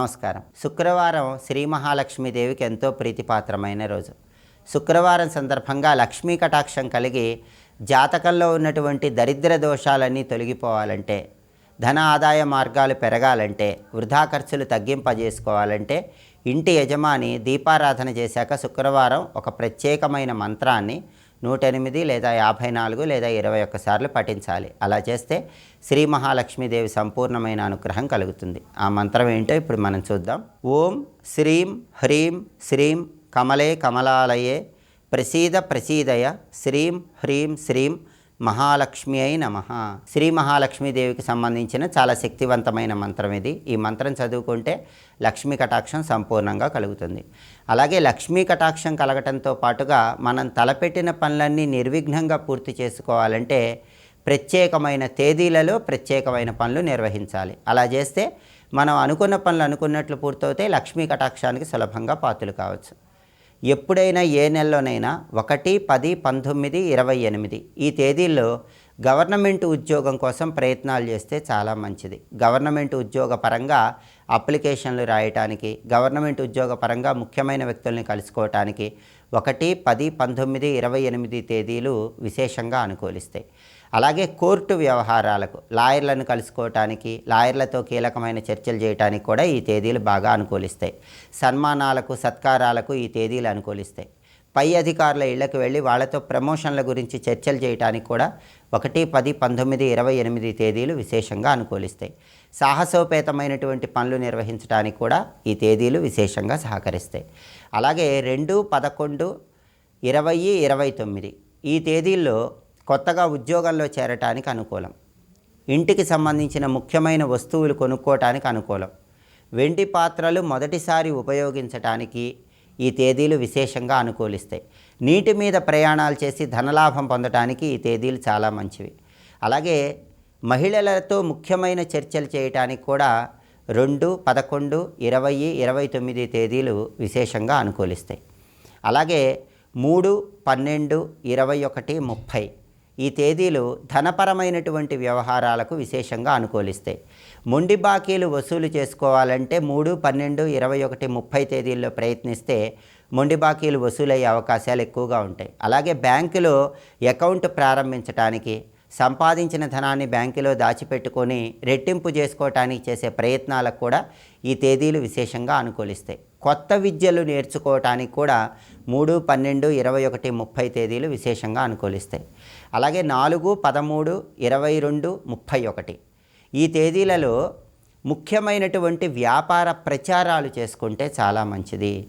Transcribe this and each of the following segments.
నమస్కారం. శుక్రవారం శ్రీ మహాలక్ష్మీదేవికి ఎంతో ప్రీతిపాత్రమైన రోజు. శుక్రవారం సందర్భంగా లక్ష్మీ కటాక్షం కలిగి జాతకంలో ఉన్నటువంటి దరిద్ర దోషాలన్నీ తొలగిపోవాలంటే ధన ఆదాయ మార్గాలు పెరగాలంటే వృధా ఖర్చులు తగ్గింపజేసుకోవాలంటే ఇంటి యజమాని దీపారాధన చేశాక శుక్రవారం ఒక ప్రత్యేకమైన మంత్రాన్ని నూట ఎనిమిది లేదా యాభై నాలుగు లేదా ఇరవై ఒక్కసార్లు పఠించాలి. అలా చేస్తే శ్రీ మహాలక్ష్మీదేవి సంపూర్ణమైన అనుగ్రహం కలుగుతుంది. ఆ మంత్రం ఏంటో ఇప్పుడు మనం చూద్దాం. ఓం శ్రీం హ్రీం శ్రీం కమలే కమలాలయే ప్రసీద ప్రసీదయ శ్రీం హ్రీం శ్రీం మహాలక్ష్మి అయి నమ. శ్రీ మహాలక్ష్మీదేవికి సంబంధించిన చాలా శక్తివంతమైన మంత్రం ఇది. ఈ మంత్రం చదువుకుంటే లక్ష్మీ కటాక్షం సంపూర్ణంగా కలుగుతుంది. అలాగే లక్ష్మీ కటాక్షం కలగటంతో పాటుగా మనం తలపెట్టిన పనులన్నీ నిర్విఘ్నంగా పూర్తి చేసుకోవాలంటే ప్రత్యేకమైన తేదీలలో ప్రత్యేకమైన పనులు నిర్వహించాలి. అలా చేస్తే మనం అనుకున్న పనులు అనుకున్నట్లు పూర్తవుతాయి లక్ష్మీ కటాక్షానికి సులభంగా పాత్రలు కావచ్చు. ఎప్పుడైనా ఏ నెలలోనైనా ఒకటి పది పంతొమ్మిది ఇరవై ఎనిమిది ఈ తేదీల్లో గవర్నమెంట్ ఉద్యోగం కోసం ప్రయత్నాలు చేస్తే చాలా మంచిది. గవర్నమెంట్ ఉద్యోగ పరంగా అప్లికేషన్లు రాయటానికి గవర్నమెంట్ ఉద్యోగ పరంగా ముఖ్యమైన వ్యక్తుల్ని కలుసుకోవటానికి ఒకటి పది పంతొమ్మిది ఇరవై ఎనిమిది తేదీలు విశేషంగా అనుకూలిస్తాయి. అలాగే కోర్టు వ్యవహారాలకు లాయర్లను కలుసుకోవటానికి లాయర్లతో కీలకమైన చర్చలు చేయడానికి కూడా ఈ తేదీలు బాగా అనుకూలిస్తాయి. సన్మానాలకు సత్కారాలకు ఈ తేదీలు అనుకూలిస్తాయి. పై అధికారుల ఇళ్ళకు వెళ్ళి వాళ్ళతో ప్రమోషన్ల గురించి చర్చలు చేయడానికి కూడా ఒకటి పది పంతొమ్మిది ఇరవై ఎనిమిది తేదీలు విశేషంగా అనుకూలిస్తాయి. సాహసోపేతమైనటువంటి పనులు నిర్వహించడానికి కూడా ఈ తేదీలు విశేషంగా సహకరిస్తాయి. అలాగే రెండు పదకొండు ఇరవై ఇరవై తొమ్మిది ఈ తేదీల్లో కొత్తగా ఉద్యోగంలో చేరటానికి అనుకూలం. ఇంటికి సంబంధించిన ముఖ్యమైన వస్తువులు కొనుక్కోవటానికి అనుకూలం. వెండి పాత్రలు మొదటిసారి ఉపయోగించటానికి ఈ తేదీలు విశేషంగా అనుకూలిస్తాయి. నీటి మీద ప్రయాణాలు చేసి ధనలాభం పొందటానికి ఈ తేదీలు చాలా మంచివి. అలాగే మహిళలతో ముఖ్యమైన చర్చలు చేయటానికి కూడా రెండు పదకొండు ఇరవై ఇరవై తొమ్మిది తేదీలు విశేషంగా అనుకూలిస్తాయి. అలాగే మూడు పన్నెండు ఇరవై ఒకటి ముప్పై ఈ తేదీలు ధనపరమైనటువంటి వ్యవహారాలకు విశేషంగా అనుకూలిస్తాయి. మొండి బాకీలు వసూలు చేసుకోవాలంటే మూడు పన్నెండు ఇరవై ఒకటి ముప్పై తేదీల్లో ప్రయత్నిస్తే మొండి బాకీలు వసూలయ్యే అవకాశాలు ఎక్కువగా ఉంటాయి. అలాగే బ్యాంకులో అకౌంట్ ప్రారంభించడానికి సంపాదించిన ధనాన్ని బ్యాంకులో దాచిపెట్టుకొని రెట్టింపు చేసుకోవటానికి చేసే ప్రయత్నాలకు కూడా ఈ తేదీలు విశేషంగా అనుకూలిస్తాయి. కొత్త విద్యలు నేర్చుకోవటానికి కూడా మూడు పన్నెండు ఇరవై ఒకటి ముప్పై తేదీలు విశేషంగా అనుకూలిస్తాయి. అలాగే నాలుగు పదమూడు ఇరవై రెండు ముప్పై ఒకటి. ఈ తేదీలలో ముఖ్యమైనటువంటి వ్యాపార ప్రచారాలు చేసుకుంటే చాలా మంచిది.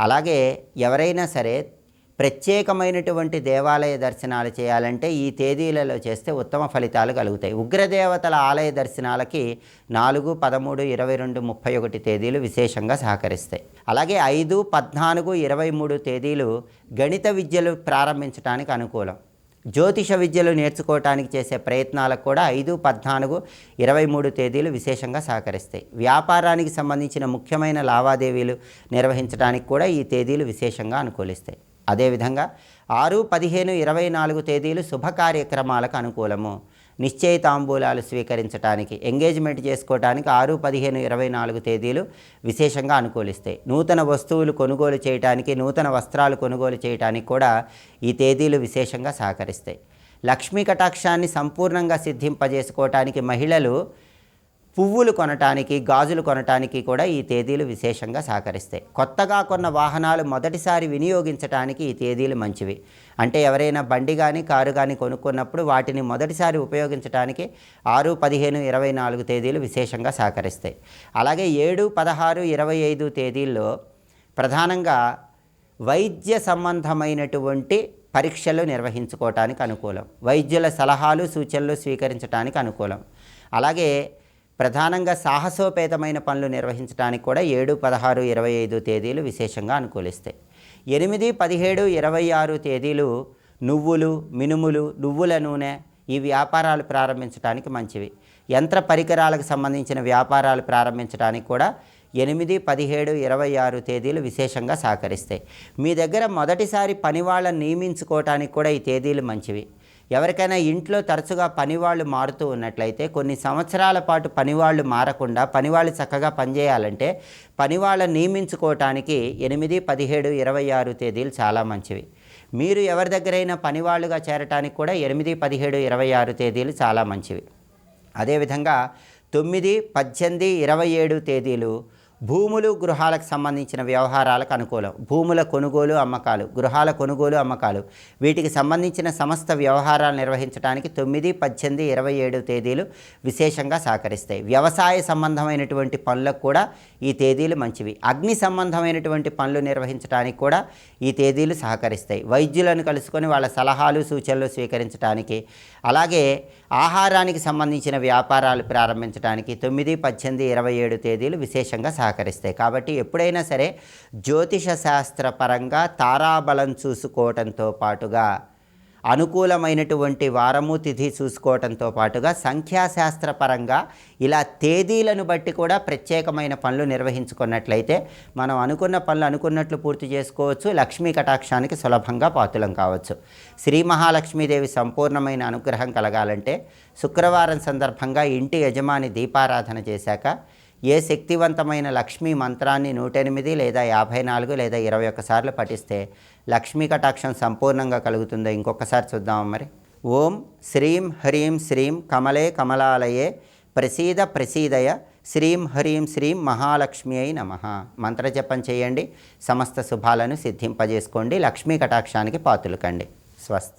అలాగే ఎవరైనా సరే ప్రత్యేకమైనటువంటి దేవాలయ దర్శనాలు చేయాలంటే ఈ తేదీలలో చేస్తే ఉత్తమ ఫలితాలు కలుగుతాయి. ఉగ్రదేవతల ఆలయ దర్శనాలకి నాలుగు పదమూడు ఇరవై రెండు ముప్పై ఒకటి తేదీలు విశేషంగా సహకరిస్తాయి. అలాగే ఐదు పద్నాలుగు ఇరవై మూడు తేదీలు గణిత విద్యలు ప్రారంభించడానికి అనుకూలం. జ్యోతిష విద్యలు నేర్చుకోవటానికి చేసే ప్రయత్నాలకు కూడా ఐదు పద్నాలుగు ఇరవై మూడు తేదీలు విశేషంగా సహకరిస్తాయి. వ్యాపారానికి సంబంధించిన ముఖ్యమైన లావాదేవీలు నిర్వహించడానికి కూడా ఈ తేదీలు విశేషంగా అనుకూలిస్తాయి. అదేవిధంగా ఆరు పదిహేను ఇరవై నాలుగు తేదీలు శుభ కార్యక్రమాలకు అనుకూలము. నిశ్చయ తాంబూలాలు స్వీకరించడానికి ఎంగేజ్మెంట్ చేసుకోవడానికి ఆరు పదిహేను ఇరవై నాలుగు తేదీలు విశేషంగా అనుకూలిస్తాయి నూతన వస్తువులు కొనుగోలు చేయడానికి నూతన వస్త్రాలు కొనుగోలు చేయడానికి కూడా ఈ తేదీలు విశేషంగా సహకరిస్తాయి. లక్ష్మీ కటాక్షాన్ని సంపూర్ణంగా సిద్ధింపజేసుకోవటానికి మహిళలు పువ్వులు కొనటానికి గాజులు కొనటానికి కూడా ఈ తేదీలు విశేషంగా సహకరిస్తాయి. కొత్తగా కొన్న వాహనాలు మొదటిసారి వినియోగించడానికి ఈ తేదీలు మంచివి. అంటే ఎవరైనా బండి కానీ కారు కానీ కొనుక్కున్నప్పుడు వాటిని మొదటిసారి ఉపయోగించడానికి ఆరు పదిహేను ఇరవై నాలుగు తేదీలు విశేషంగా సహకరిస్తాయి. అలాగే ఏడు పదహారు ఇరవై ఐదు తేదీల్లో ప్రధానంగా వైద్య సంబంధమైనటువంటి పరీక్షలు నిర్వహించుకోవటానికి అనుకూలం. వైద్యుల సలహాలు సూచనలు స్వీకరించడానికి అనుకూలం. అలాగే ప్రధానంగా సాహసోపేతమైన పనులు నిర్వహించడానికి కూడా ఏడు పదహారు ఇరవై ఐదు తేదీలు విశేషంగా అనుకూలిస్తాయి. ఎనిమిది పదిహేడు ఇరవై ఆరు తేదీలు నువ్వులు మినుములు నువ్వుల నూనె ఈ వ్యాపారాలు ప్రారంభించడానికి మంచివి. యంత్ర పరికరాలకు సంబంధించిన వ్యాపారాలు ప్రారంభించడానికి కూడా ఎనిమిది పదిహేడు ఇరవై ఆరు తేదీలు విశేషంగా సహకరిస్తాయి. మీ దగ్గర మొదటిసారి పని వాళ్ళని నియమించుకోవటానికి కూడా ఈ తేదీలు మంచివి. ఎవరికైనా ఇంట్లో తరచుగా పనివాళ్ళు మారుతూ ఉన్నట్లయితే కొన్ని సంవత్సరాల పాటు పనివాళ్ళు మారకుండా పనివాళ్ళు చక్కగా పనిచేయాలంటే పనివాళ్ళ నియమించుకోవటానికి ఎనిమిది పదిహేడు ఇరవై ఆరు తేదీలు చాలా మంచివి. మీరు ఎవరి దగ్గరైనా పనివాళ్ళుగా చేరటానికి కూడా ఎనిమిది పదిహేడు ఇరవై ఆరు తేదీలు చాలా మంచివి. అదేవిధంగా తొమ్మిది పద్దెనిమిది ఇరవై ఏడు తేదీలు భూములు గృహాలకు సంబంధించిన వ్యవహారాలకు అనుకూలం. భూముల కొనుగోలు అమ్మకాలు. గృహాల కొనుగోలు అమ్మకాలు. వీటికి సంబంధించిన సమస్త వ్యవహారాలు నిర్వహించడానికి తొమ్మిది పద్దెనిమిది ఇరవై ఏడు తేదీలు విశేషంగా సహకరిస్తాయి. వ్యవసాయ సంబంధమైనటువంటి పనులకు కూడా ఈ తేదీలు మంచివి. అగ్ని సంబంధమైనటువంటి పనులు నిర్వహించడానికి కూడా ఈ తేదీలు సహకరిస్తాయి. వైద్యులను కలుసుకొని వాళ్ళ సలహాలు సూచనలు స్వీకరించడానికి అలాగే ఆహారానికి సంబంధించిన వ్యాపారాలు ప్రారంభించడానికి తొమ్మిది పద్దెనిమిది ఇరవై ఏడు తేదీలు విశేషంగా సహకరిస్తాయి. కాబట్టి ఎప్పుడైనా సరే జ్యోతిష శాస్త్ర పరంగా తారాబలం చూసుకోవటంతో పాటుగా అనుకూలమైనటువంటి వారము తిథి చూసుకోవటంతో పాటుగా సంఖ్యాశాస్త్రపరంగా ఇలా తేదీలను బట్టి కూడా ప్రత్యేకమైన పనులు నిర్వహించుకున్నట్లయితే మనం అనుకున్న పనులు అనుకున్నట్లు పూర్తి చేసుకోవచ్చు. లక్ష్మీ కటాక్షానికి సులభంగా పాతులం కావచ్చు. శ్రీ మహాలక్ష్మీదేవి సంపూర్ణమైన అనుగ్రహం కలగాలంటే శుక్రవారం సందర్భంగా ఇంటి యజమాని దీపారాధన చేశాక ఏ శక్తివంతమైన లక్ష్మీ మంత్రాన్ని నూట ఎనిమిది లేదా యాభై నాలుగు లేదా ఇరవై ఒక్కసార్లు పఠిస్తే లక్ష్మీ కటాక్షం సంపూర్ణంగా కలుగుతుందో ఇంకొకసారి చూద్దాం మరి? ఓం శ్రీం హ్రీం శ్రీం కమలే కమలాలయే ప్రసీద ప్రసీదయ శ్రీం హ్రీం శ్రీం మహాలక్ష్మి అయి నమ. మంత్రజపం చేయండి సమస్త శుభాలను సిద్ధింపజేసుకోండి లక్ష్మీ కటాక్షానికి పాతులకండి స్వస్తి.